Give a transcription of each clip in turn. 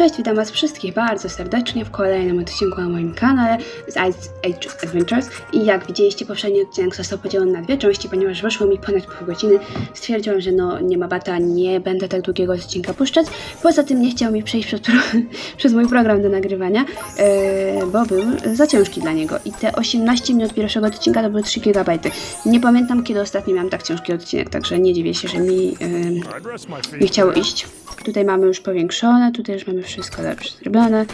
Cześć, witam was wszystkich bardzo serdecznie w kolejnym odcinku na moim kanale z Ice Age Adventures. I jak widzieliście poprzedni odcinek został podzielony na dwie części, ponieważ wyszło mi ponad pół godziny. Stwierdziłam, że no nie ma bata, nie będę tak długiego odcinka puszczać, poza tym nie chciał mi przejść przez, przez mój program do nagrywania, e, bo był za ciężki dla niego. I te 18 minut pierwszego odcinka to były 3 GB. Nie pamiętam kiedy ostatnio miałam tak ciężki odcinek, także nie dziwię się, że mi e, nie chciało iść. Tutaj mamy już powiększone, tutaj już mamy wszystko dobrze zrobione.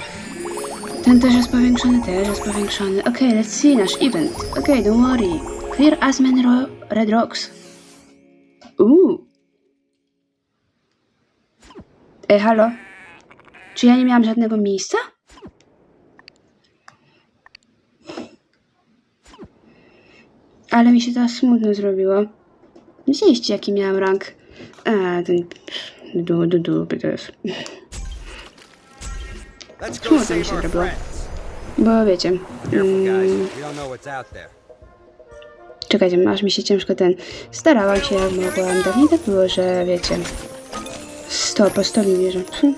Ten też jest powiększony, też jest powiększony. Ok, let's see nasz event. Ok, don't worry. Clear as many ro red rocks. Uuu. Ej, halo? Czy ja nie miałam żadnego miejsca? Ale mi się teraz smutno zrobiło. Widzieliście, jaki miałam rank? A, ten... Du, du, du, to jest... Save mi się friends. Bo wiecie... Mm, czekajcie, aż mi się ciężko ten... Starałam się jak mogłam. Dawniej tak było, że wiecie... 100 po 100 mi bierze.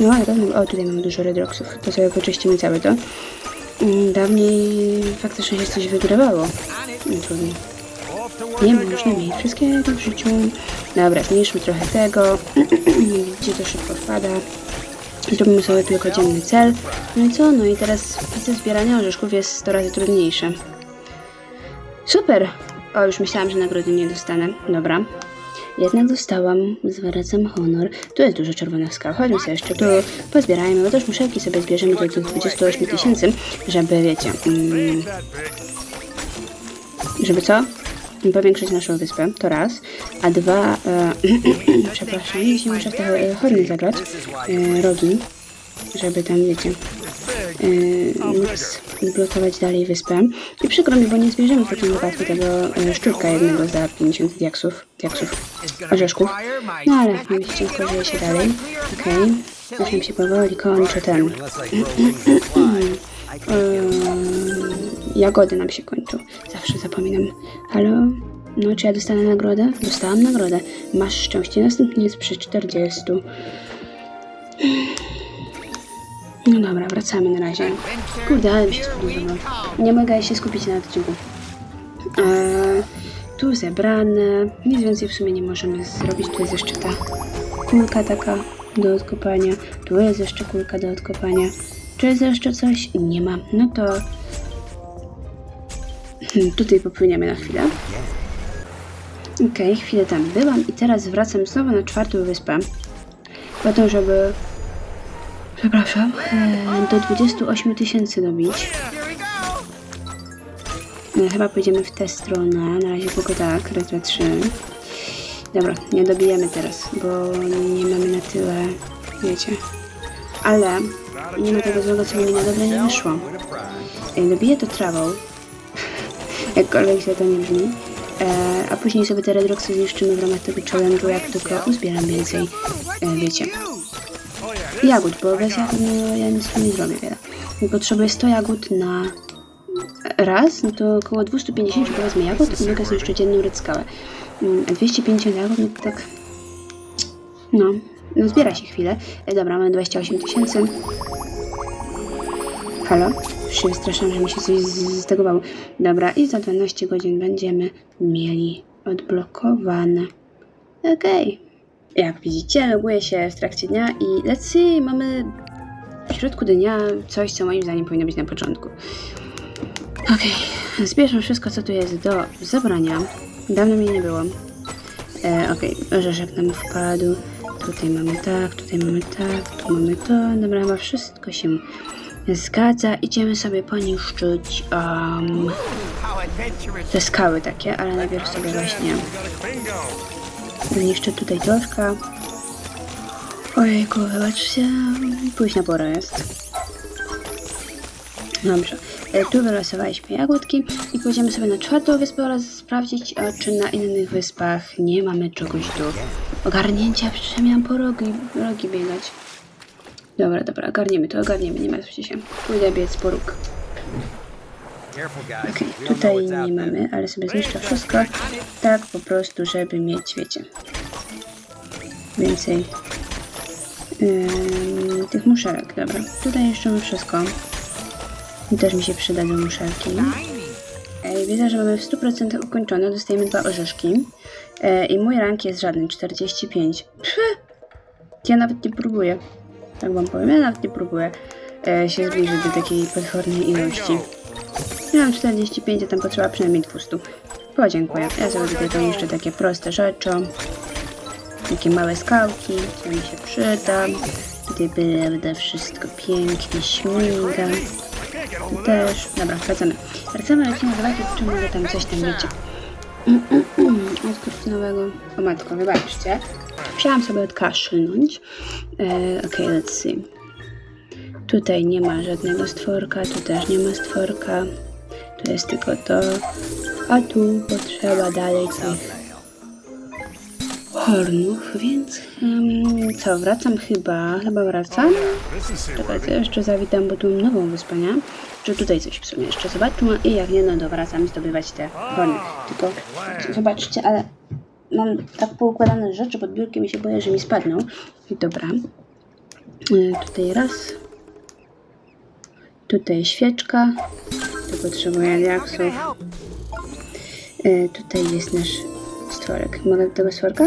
No ale dawniej... O, tutaj mamy dużo redroxów. To sobie poczyścimy całe to. Mm, Dawniej faktycznie się coś wygrywało. No, trudno. Nie można mieć wszystkiego w życiu. Dobra, zmniejszmy trochę tego. Widzicie, to szybko wpada. Zrobimy sobie tylko dzienny cel. No i co? No i teraz widzę zbieranie orzeszków jest 100 razy trudniejsze. Super! O, już myślałam, że nagrody nie dostanę. Dobra. Jednak dostałam, zwracam honor. Tu jest dużo czerwonych skał. Chodźmy sobie jeszcze tu, pozbierajmy, bo też muszelki sobie zbierzemy do tych 28 tysięcy, żeby, wiecie, mm, żeby co? Powiększyć naszą wyspę, to raz. A dwa, e, przepraszam, dzisiaj muszę w te horny zagrać, e, rogi, żeby tam, wiecie, e, blokować dalej wyspę. I przykro mi, bo nie zbierzemy w takim wypadku tego e, szczurka jednego za 50 diaksów, diaksów, orzeszków. No ale mi się ciężko żyje się dalej. Okej, nam się powoli kończy ten. Eee, jagody nam się kończą. Zawsze zapominam. Halo? No, czy ja dostanę nagrodę? Dostałam nagrodę. Masz szczęście. Następnie jest przy 40. No dobra, wracamy na razie. Kurde, ale mi się spóźniło. Nie mogę się skupić na odcinku. Eee, tu zebrane. Nic więcej w sumie nie możemy zrobić. Tu jest jeszcze ta kulka taka do odkopania. Tu jest jeszcze kulka do odkopania. Czy jest jeszcze coś? Nie ma. No to Hmm, tutaj popłyniemy na chwilę. Okej, chwilę tam byłam i teraz wracam znowu na czwartą wyspę. Po to, żeby... Przepraszam. e, Do 28 tysięcy dobić. No, chyba pójdziemy w tę stronę. Na razie tylko tak. Raz, dwa, trzy. Dobra, nie dobijemy teraz, bo nie mamy na tyle, wiecie. Ale nie tego złego, co mi na dobre nie wyszło. Dobiję to trawą, jakkolwiek się to nie brzmi, e, a później sobie te redroxy zniszczymy w ramach tego challenge'u, jak tylko uzbieram więcej, e, wiecie, jagód, bo bez jagód no, ja nic nie zrobię wiele. I potrzebuję 100 jagód na raz, no to około 250 powiedzmy jagód i mogę zniszczyć jedną red skałę. Mm, A 250 jagód, no to tak, no, no zbiera się chwilę. E, dobra, mamy 28 tysięcy. Halo? Się wystraszyłam, że mi się coś z- ztegowało. Dobra, i za 12 godzin będziemy mieli odblokowane. Okej. Jak widzicie, loguję się w trakcie dnia i let's see, mamy w środku dnia coś, co moim zdaniem powinno być na początku. Okej, zbierzmy wszystko, co tu jest do zabrania. Dawno mnie nie było. E, Okej, orzeszek nam wpadł. Tutaj mamy tak, tutaj mamy tak, tu mamy to. Dobra, chyba wszystko się zgadza. Idziemy sobie poniszczyć um, te skały takie, ale najpierw sobie właśnie zniszczę tutaj troszkę. Ojejku, wybaczcie, późna pora jest. Dobrze, tu wylosowaliśmy jagódki i pójdziemy sobie na czwartą wyspę oraz sprawdzić, e, czy na innych wyspach nie mamy czegoś do ogarnięcia. Przecież miałam po rogi, rogi biegać. Dobra, dobra, ogarniemy to, ogarniemy, nie martwcie się. Pójdę biec po róg. Okej, know tutaj nie mamy, ale sobie zniszczę wszystko. Tak po prostu, żeby mieć, wiecie, więcej ym, tych muszelek, dobra. Tutaj jeszcze mamy wszystko. I też mi się przydadzą muszelki. Widzę, że mamy w 100% ukończone. Dostajemy dwa orzeszki. I mój rank jest żaden, 45. Pff, ja nawet nie próbuję. Tak wam powiem, ja nawet nie próbuję e, się zbliżyć do takiej potwornej ilości. Ja mam 45, a tam potrzeba przynajmniej 200. Podziękuję. Ja sobie tutaj to jeszcze takie proste rzeczy. Takie małe skałki, co mi się przyda. Tutaj będę wszystko pięknie śmiga. Też. Dobra, wracamy. Wracamy, lecimy zobaczyć, czy może tam coś tam wiecie. Odkryć nowego. O matko, wybaczcie. Musiałam sobie odkaszlnąć. E, Okej, let's see. Tutaj nie ma żadnego stworka, tu też nie ma stworka. Tu jest tylko to. A tu potrzeba dalej tych hornów, więc em, co, wracam chyba, chyba wracam. Czekajcie, jeszcze zawitam, bo tu mam nową wyspę, nie? Czy tutaj coś w sumie jeszcze zobaczmy i jak nie, no to wracam zdobywać te horny. Tylko zobaczcie, ale mam tak poukładane rzeczy pod biurkiem i się boję, że mi spadną. Dobra. E, Tutaj raz. Tutaj świeczka. Tu potrzebuję diaksów. E, Tutaj jest nasz stworek. Mogę do tego stworka?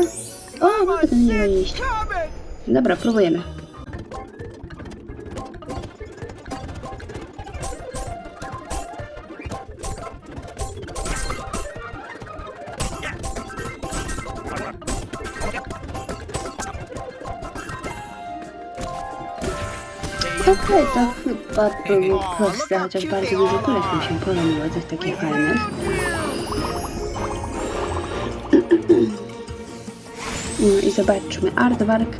O, mogę do niego iść. Dobra, próbujemy. Okej, to chyba było proste, chociaż bardzo dużo kulek mi się porobiło, tych takich fajnych. No i zobaczmy, Artwork.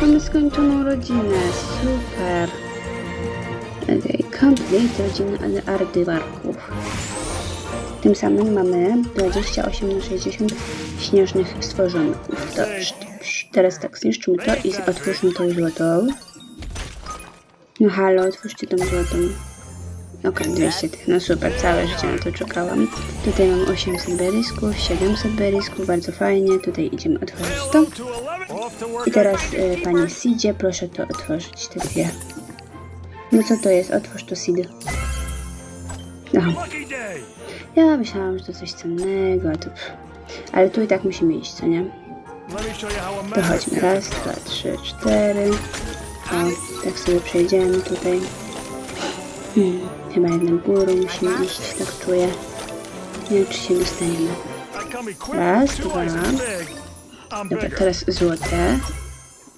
Mamy skończoną rodzinę, super. Complete rodzinę ale artworków. Tym samym mamy 28 na 60 śnieżnych stworzonków. Dobrze. Teraz tak, zniszczymy to i otwórzmy tą złotą. No halo, otwórzcie tą złotą. Okej, 200 tych, no super, całe życie na to czekałam. Tutaj mam 800 berisków, 700 berisków, bardzo fajnie. Tutaj idziemy otworzyć to. I teraz, y, panie Sidzie, proszę to otworzyć, te dwie. No co to jest? Otwórz to Sid. Aha. Ja myślałam, że to coś cennego, a to... Ale tu i tak musimy iść, co nie? To chodźmy. Raz, dwa, trzy, cztery. O, tak sobie przejdziemy tutaj. Hmm, chyba jednak górą musimy iść, tak czuję. Nie wiem, czy się dostaniemy. Raz, dwa. Dobra, teraz złote.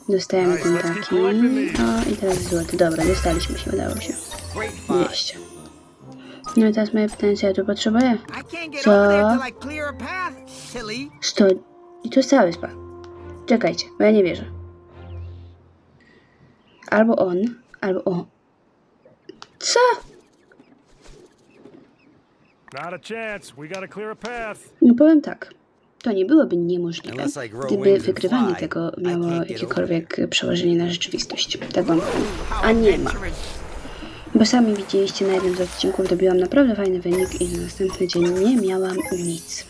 Dostajemy ten taki. O, i teraz złoty. Dobra, dostaliśmy się, udało się. Great find. 200. No i teraz moje pytanie, co ja tu potrzebuję? Co? over there till I clear a path, silly. 100. I to jest cała wyspa. Czekajcie, bo ja nie wierzę. Albo on, albo o. Co? Not a chance. We gotta clear a path. No powiem tak. To nie byłoby niemożliwe, gdyby wykrywanie tego miało jakiekolwiek przełożenie na rzeczywistość. Tak wam powiem. A nie ma. Bo sami widzieliście na jednym z odcinków, dobiłam naprawdę fajny wynik i na następny dzień nie miałam nic.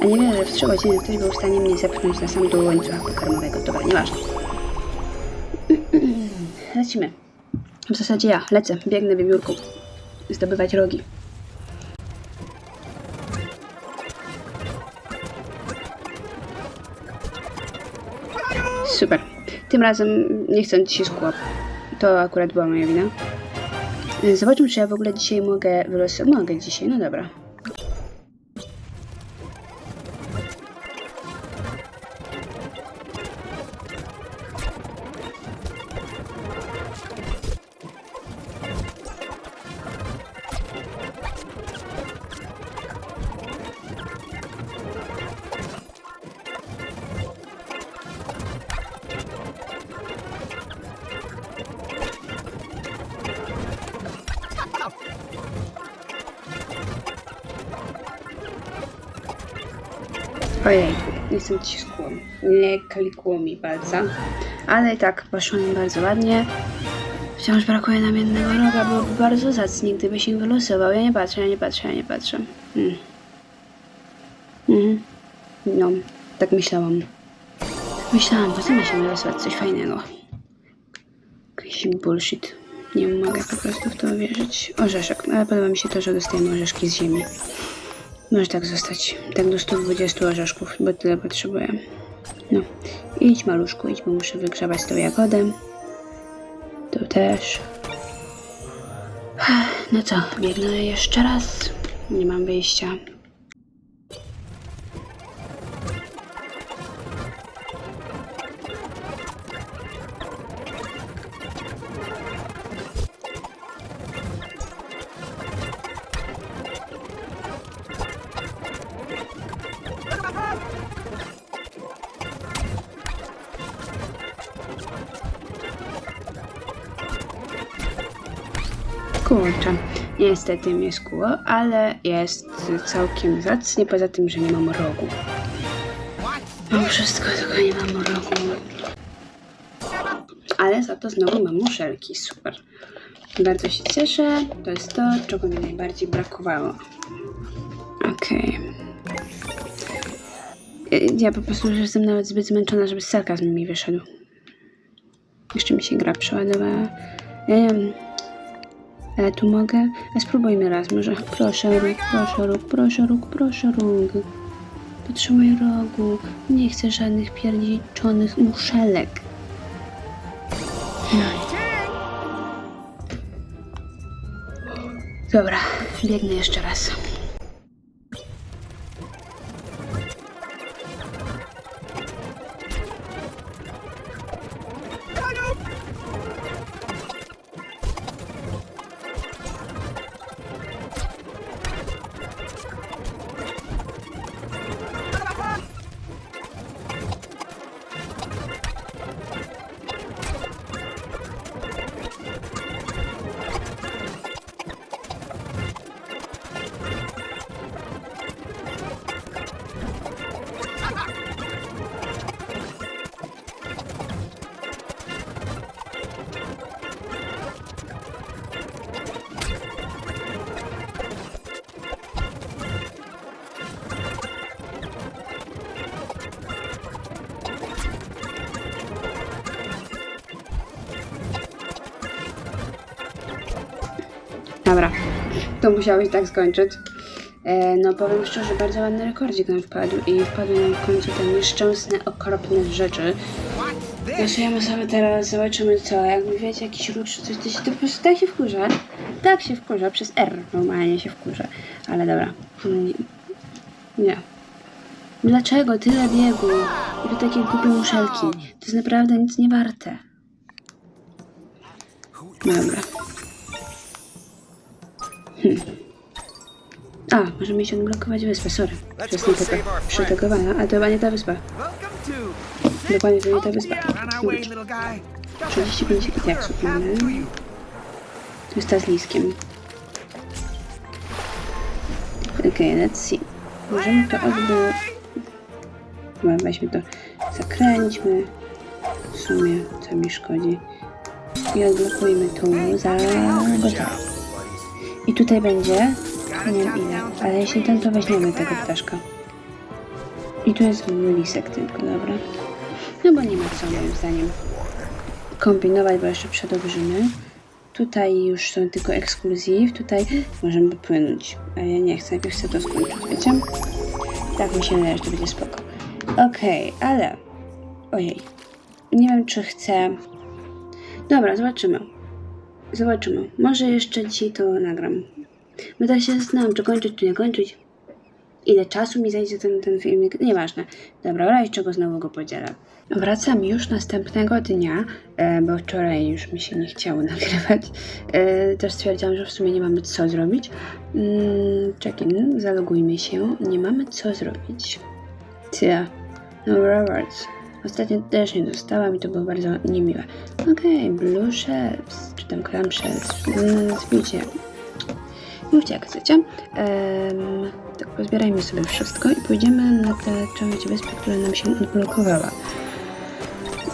A nie wiem, że w 3 godziny ktoś był w stanie mnie zepchnąć na sam dół łańcucha pokarmowego. Dobra, nieważne. Lecimy. W zasadzie ja lecę, biegnę wiewiórką. Zdobywać rogi. Super. Tym razem nie chcę ci skłop. To akurat była moja wina. Zobaczmy, czy ja w ogóle dzisiaj mogę wylosować. Mogę dzisiaj, no dobra. Ojej, jestem ciskło. Nie klikło mi palca. Ale i tak poszło mi bardzo ładnie. Wciąż brakuje nam jednego roga, byłoby bardzo zacnie, gdyby się wylosował. Ja nie patrzę, ja nie patrzę, ja nie patrzę. Hmm. Mhm. No, tak myślałam. Myślałam, po co ma się wylosować coś fajnego. Jakiś bullshit. Nie mogę po prostu w to uwierzyć. Orzeszek, ale podoba mi się to, że dostajemy orzeszki z ziemi. Może tak zostać. Tak do 120 orzeszków, bo tyle potrzebuję. No. Idź maluszku, idź, bo muszę wygrzebać tą jagodę. Tu też. No co, biegnę jeszcze raz. Nie mam wyjścia. Niestety mnie skuło, ale jest całkiem zacnie, poza tym, że nie mam rogu. Mam wszystko, tylko nie mam rogu. Ale za to znowu mam muszelki, super. Bardzo się cieszę, to jest to, czego mi najbardziej brakowało. Okej. Y, Ja po prostu już jestem nawet zbyt zmęczona, żeby sarkazm mi wyszedł. Jeszcze mi się gra przeładowała. Ja nie wiem, ale tu mogę? A spróbujmy raz, może. Proszę róg, proszę róg, proszę róg, proszę róg. Potrzebuję rogu. Nie chcę żadnych pierdniczonych muszelek. Dobra, biegnę jeszcze raz. Dobra, to musiało się tak skończyć. E, no powiem szczerze, bardzo ładny rekordzik nam wpadł i wpadły nam w końcu te nieszczęsne, okropne rzeczy. Głosujemy sobie teraz, zobaczymy co. Jakby wiecie, jakiś ruch czy coś, to się to po prostu tak się wkurza. Tak się wkurza, przez R normalnie się wkurza. Ale dobra. Nie. nie. Dlaczego tyle biegu? I to takie głupie muszelki. To jest naprawdę nic nie warte. Dobra. Hmm. A, możemy iść odblokować wyspę, sorry. Jestem go taka przytagowana, ale to chyba nie ta wyspa. Dokładnie to nie ta wyspa. On our way, Zobacz. little guy. Just 35 a clear diaksów path mamy. to jest ta z liskiem. Okej, let's see. Możemy to odby... Chyba weźmy to, zakręćmy. W sumie, co mi szkodzi. I odblokujmy tu za gotowe. I tutaj będzie, nie wiem ile, ale jeśli ten, to weźmiemy tego ptaszka. I tu jest lisek tylko, dobra. No bo nie ma co moim zdaniem kombinować, bo jeszcze przedobrzymy. Tutaj już są tylko ekskluzyw, tutaj możemy popłynąć, a ja nie chcę, najpierw chcę to skończyć, wiecie? Tak mi się wydaje, że to będzie spoko. Okej, ale... Ojej. Nie wiem, czy chcę... Dobra, zobaczymy. Zobaczymy. Może jeszcze dzisiaj to nagram. Bo tak się zastanawiam, czy kończyć, czy nie kończyć. Ile czasu mi zajdzie ten, ten filmik? Nieważne. Dobra, w razie czego znowu go podzielę. Wracam już następnego dnia, e, bo wczoraj już mi się nie chciało nagrywać. E, też stwierdziłam, że w sumie nie mamy co zrobić. Mm, check-in, zalogujmy się. Nie mamy co zrobić. Tja, no rewards. Ostatnio też nie dostałam i to było bardzo niemiłe. Okej, blue shells, czy tam clam shells. Zbijcie. Mówcie jak chcecie. Em, tak, pozbierajmy sobie wszystko i pójdziemy na tę część wyspy, która nam się odblokowała.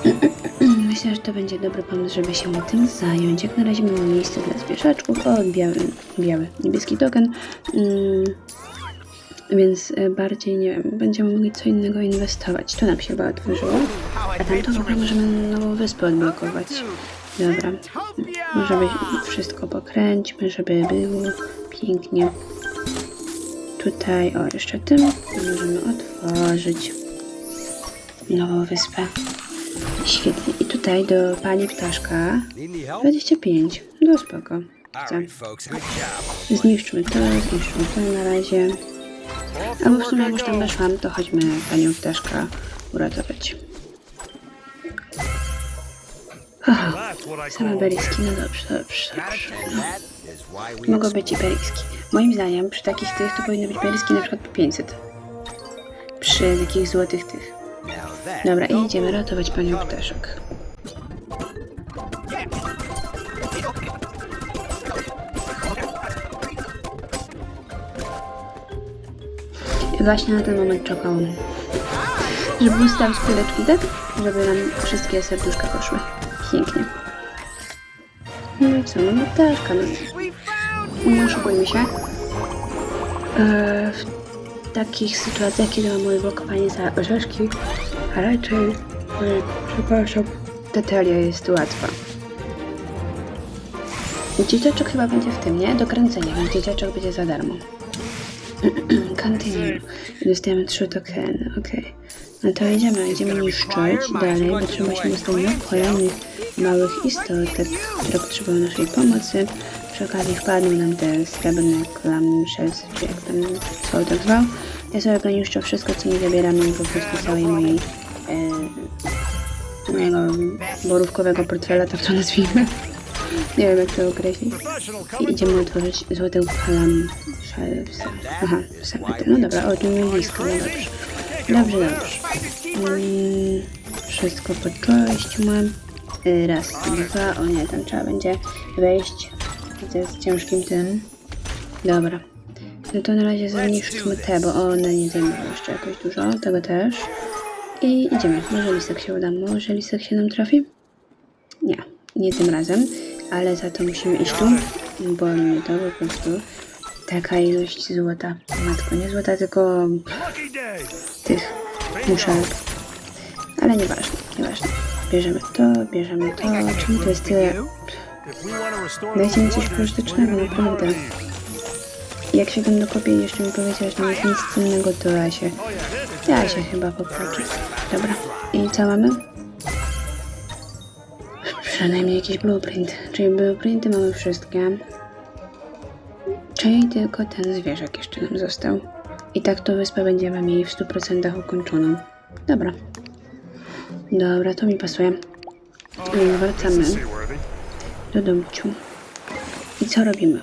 Myślę, że to będzie dobry pomysł, żeby się tym zająć. Jak na razie mamy miejsce dla zwierzaczków. O, biały, biały niebieski token. Mm, więc e, bardziej, nie wiem, będziemy mogli co innego inwestować. To nam się chyba otworzyło. A tamto w ogóle możemy nową wyspę odblokować. Dobra. Żeby wszystko pokręćmy, żeby było pięknie. Tutaj, o, jeszcze tym możemy otworzyć nową wyspę. Świetnie. I tutaj do pani ptaszka Need any help? 25. No spoko. Chcę. Zniszczmy to, zniszczmy to na razie. Albo w sumie już tam weszłam, to chodźmy panią ptaszka uratować. I same beriski, no dobrze, dobrze, dobrze. We Mogą być i beriski. Moim zdaniem przy takich tych to powinny być beriski na przykład po 500. Przy takich złotych tych. Dobra, i idziemy ratować panią ptaszek. Właśnie na ten moment czekałam. Żeby ustawić kuleczki, tak? Żeby nam wszystkie serduszka poszły. Pięknie. No i co, no. We found Nie oszukujmy się. E, w takich sytuacjach, kiedy mam moje blokowanie za orzeszki, a raczej, e, przepraszam, ta talia jest łatwa. Dzieciaczek chyba będzie w tym, nie? Do kręcenia, więc dzieciaczek będzie za darmo. Continue. Dostajemy trzy tokeny, okej. No to idziemy, idziemy niszczyć dalej, bo trzeba się ostatnio kolejnych małych istotek, które potrzebują naszej pomocy. Przy okazji wpadną nam te srebrne clamshells, czy jak tam są tak zwał. Ja sobie poniszczę wszystko, co nie zabiera mi po prostu całej mojej e, mojego borówkowego portfela, tak to nazwijmy. Nie wiem jak to określić. I idziemy otworzyć złotego kalam szalewsa. Aha, same te. No dobra, o, mamy blisko, no dobrze. Dobrze, dobrze. Wszystko podczyśćmy. Y, Raz, dwa, o nie, tam trzeba będzie wejść z ciężkim tym. Dobra. No to na razie zniszczmy te, bo one nie zajmują jeszcze jakoś dużo, tego też. I idziemy. Może lisek się uda, może lisek się nam trafi? Nie, nie tym razem, ale za to musimy iść tu, bo mnie to po prostu taka ilość złota. Matko, nie złota, tylko tych muszelek. Ale nieważne, nieważne. Bierzemy to, bierzemy to. Czemu to jest tyle? Dajcie mi coś pożytecznego, naprawdę. Jak się tam dokopię i jeszcze mi powiedziała, że nie jest nic cennego, to ja się, ja się chyba popłaczę. Dobra, i co mamy? Przynajmniej jakiś blueprint. Czyli blueprinty mamy wszystkie. Czyli tylko ten zwierzak jeszcze nam został. I tak to wyspę będziemy mieli w 100% ukończoną. Dobra. Dobra, to mi pasuje. Wracamy do domciu. I co robimy?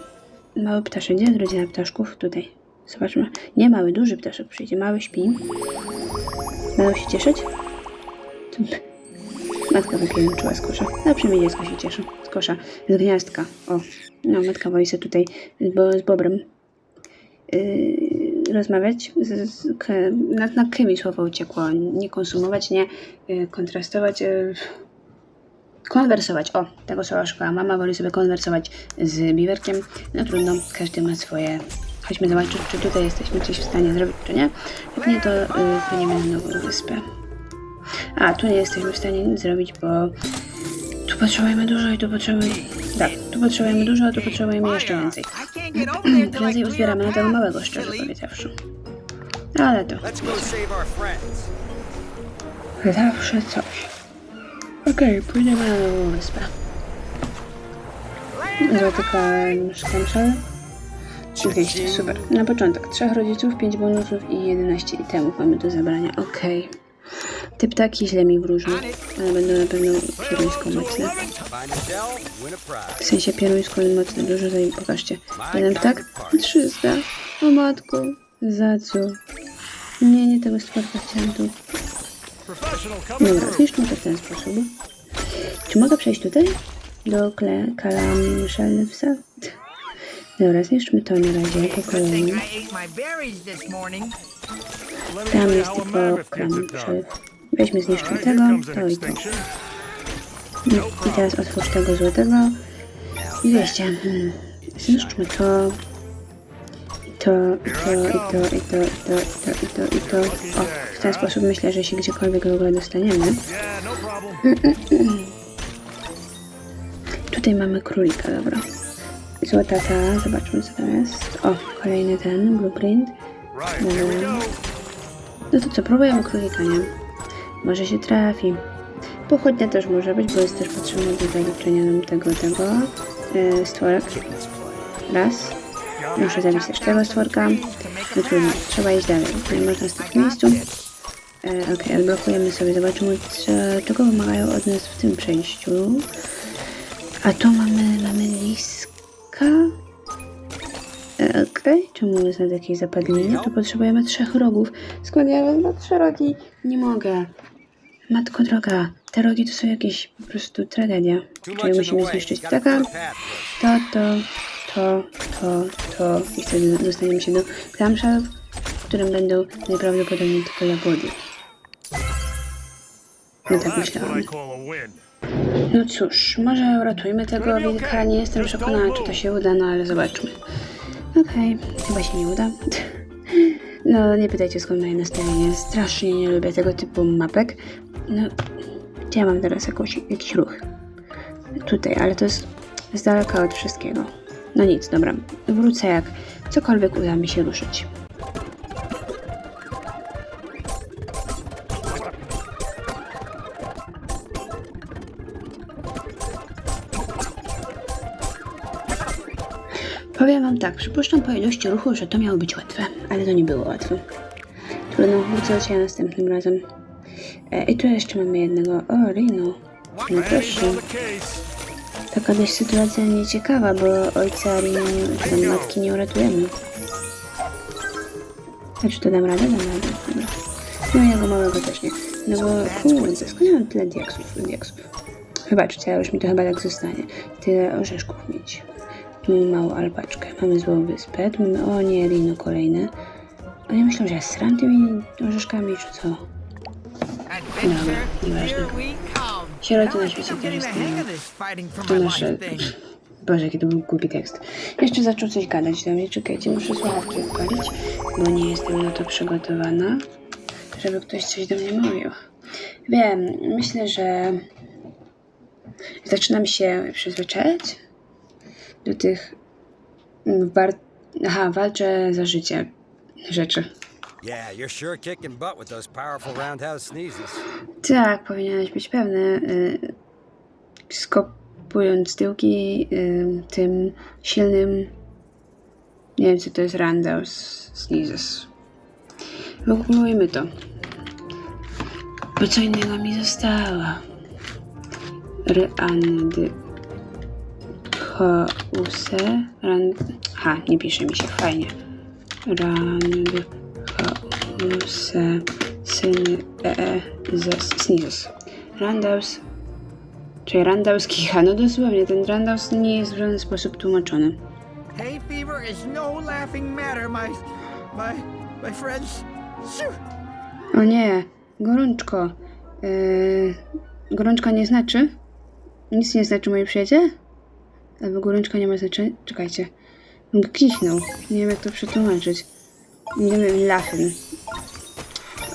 Mały ptaszek, gdzie jest rodzina ptaszków? Tutaj. Zobaczmy. Nie mały, duży ptaszek przyjdzie. Mały śpi. Będą się cieszyć? Matka wypięczyła z kosza. Na przynajmniej dziecko się cieszy. Z kosza. Z gniazdka. O. No, matka woli sobie tutaj z, bo, z bobrem yy, rozmawiać. Z, z, na, na kymi słowo uciekło. Nie konsumować, nie yy, kontrastować. Yy, konwersować. O, tego słowa szkoła. Mama woli sobie konwersować z biwerkiem. No trudno, każdy ma swoje. Chodźmy zobaczyć, czy tutaj jesteśmy coś w stanie zrobić, czy nie. Jak nie, to yy, płyniemy na nową wyspę. A, tu nie jesteśmy w stanie nic zrobić, bo tu potrzebujemy dużo i tu potrzebujemy... Tak, tu potrzebujemy dużo, a tu potrzebujemy jeszcze więcej. Prędzej uzbieramy na tego małego, szczerze powiedziawszy. Ale to zawsze coś. Okej, pójdziemy na nową wyspę. Zatyka szkamszale. 200, super. Na początek trzech rodziców, 5 bonusów i 11 itemów mamy do zabrania. Okej. Te ptaki źle mi wróżą, ale będą na pewno pieruńsko mocne. W sensie pieruńsko i mocne, dużo za pokażcie. Jeden ptak? 300. O matko, za co? Nie, nie tego stworka chciałam tu. Dobra, through. zniszczmy to w ten sposób. Czy mogę przejść tutaj? Do kle kalamszelwsa? Dobra, zniszczmy to na razie po kolei. Tam jest tylko done. Weźmy, zniszczmy tego, to i to. I, I teraz otwórz tego złotego. 200. Hmm. Zniszczmy to. I to, i to, i to, i to, i to, i to, i to, i to. O, w ten sposób myślę, że się gdziekolwiek w ogóle dostaniemy. No problem. Tutaj mamy królika, dobra. Złota ta, zobaczmy co tam jest. O, kolejny ten, blueprint. Go. No to co, próbujemy królika, nie? Może się trafi. Pochodnia też może być, bo jest też potrzebna do zaliczenia nam tego, tego yy, stworek. Raz. Muszę zabić też tego stworka. No trudno, trzeba iść dalej. Nie można stać w miejscu. E, Okej, odblokujemy sobie, zobaczymy co, czego wymagają od nas w tym przejściu. A tu mamy, mamy liska. E, Okej, czemu jest nad jakieś zapadnienie? Tu potrzebujemy trzech rogów. Skąd wezmę trzy rogi? Nie mogę. Matko droga, te rogi to są jakieś po prostu tragedia. Czyli musimy zniszczyć taka, to, to, to, to, to i wtedy dostaniemy się do clamshell, w którym będą najprawdopodobniej tylko jagody. No tak myślałam. No cóż, może uratujmy tego wilka, nie jestem przekonana, czy to się uda, no ale zobaczmy. Okej, chyba się nie uda. No, nie pytajcie skąd moje nastawienie, strasznie nie lubię tego typu mapek. No, gdzie ja mam teraz jakąś, jakiś ruch? Tutaj, ale to jest z daleka od wszystkiego. No nic, dobra, wrócę jak cokolwiek uda mi się ruszyć. Powiem wam tak, przypuszczam po ilości ruchu, że to miało być łatwe, ale to nie było łatwe. Trudno, wrócę do ciebie następnym razem. E, I tu jeszcze mamy jednego. O, Rino. No proszę. Taka dość sytuacja nieciekawa, bo ojca Rino, czy matki nie uratujemy. A czy to dam radę? Dam radę. Dobra. No jego małego też nie. No bo kurde, skąd mam tyle diaksów? diaksów? Wybaczcie, ale już mi to chyba tak zostanie. Tyle orzeszków mieć. Tu mamy małą alpaczkę. Mamy złą wyspę. Tu mamy, o nie, Rino kolejne. A ja myślę, że ja sram tymi orzeszkami, czy co? No, nieważne. Sieroty na świecie teraz To nasze... Boże, jaki to był głupi tekst. Jeszcze zaczął coś gadać do mnie. Czekajcie, muszę słuchawki odpalić, bo nie jestem na to przygotowana, żeby ktoś coś do mnie mówił. Wiem, myślę, że zaczynam się przyzwyczajać do tych mm. Aha, walczę za życie rzeczy. Yeah, you're sure kicking butt with those powerful roundhouse sneezes. Tak, powinieneś być pewny. Y, skopując tyłki y, tym silnym. Nie wiem, co to jest Randall Sneezes. Wykumujmy to. Bo co innego mi zostało. Randy. House. Rand. Ha, nie pisze mi się fajnie. Randy. House. Syn. E, e, ze Sneezes. Randaus. Czyli Randaus kicha. No dosłownie, ten Randaus nie jest w żaden sposób tłumaczony. Hay fever is no laughing matter, my, my, my friends. O nie, gorączko. Yy, gorączka nie znaczy? Nic nie znaczy, moi przyjaciele? Albo gorączka nie ma znaczenia? Czekajcie. Kichnął. Nie wiem, jak to przetłumaczyć. Nie wiem, laughing.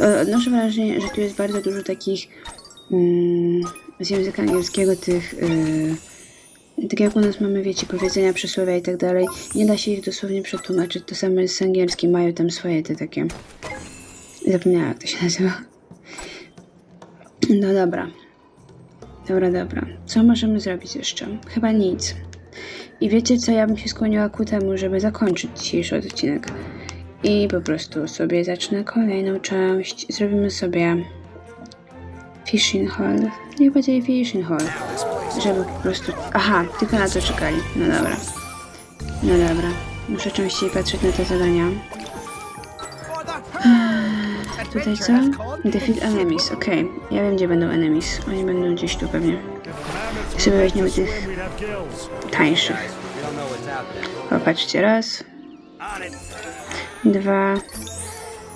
E, Odnoszę wrażenie, że tu jest bardzo dużo takich mm, z języka angielskiego tych yy, tak jak u nas mamy, wiecie, powiedzenia, przysłowia i tak dalej, nie da się ich dosłownie przetłumaczyć. To samo jest z angielskim, mają tam swoje te takie Zapomniałam, jak to się nazywa. No dobra. Dobra, dobra. Co możemy zrobić jeszcze? Chyba nic. I wiecie co, ja bym się skłoniła ku temu, żeby zakończyć dzisiejszy odcinek. I po prostu sobie zacznę kolejną część. Zrobimy sobie fishing hall. Niech będzie fishing hall. Żeby po prostu... Aha, tylko na to czekali. No dobra. No dobra. Muszę częściej patrzeć na te zadania. Tutaj co? Defeat enemies, okej. Ja wiem, gdzie będą enemies. Oni będą gdzieś tu pewnie. Sobie weźmiemy tych tańszych. Popatrzcie, raz. Dwa,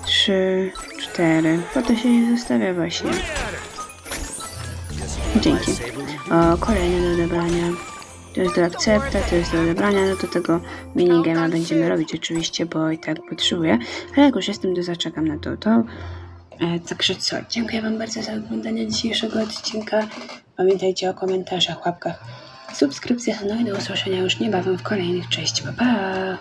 trzy, cztery. Po to się je zostawia właśnie. Dzięki. O, kolejne do odebrania. To jest do akcepta, to jest do odebrania, no to tego minigama będziemy robić oczywiście, bo i tak potrzebuję. Ale jak już jestem, to zaczekam na to. to e, także co, dziękuję wam bardzo za oglądanie dzisiejszego odcinka. Pamiętajcie o komentarzach, łapkach subskrypcjach. No i do usłyszenia już niebawem w kolejnych. Cześć, pa pa!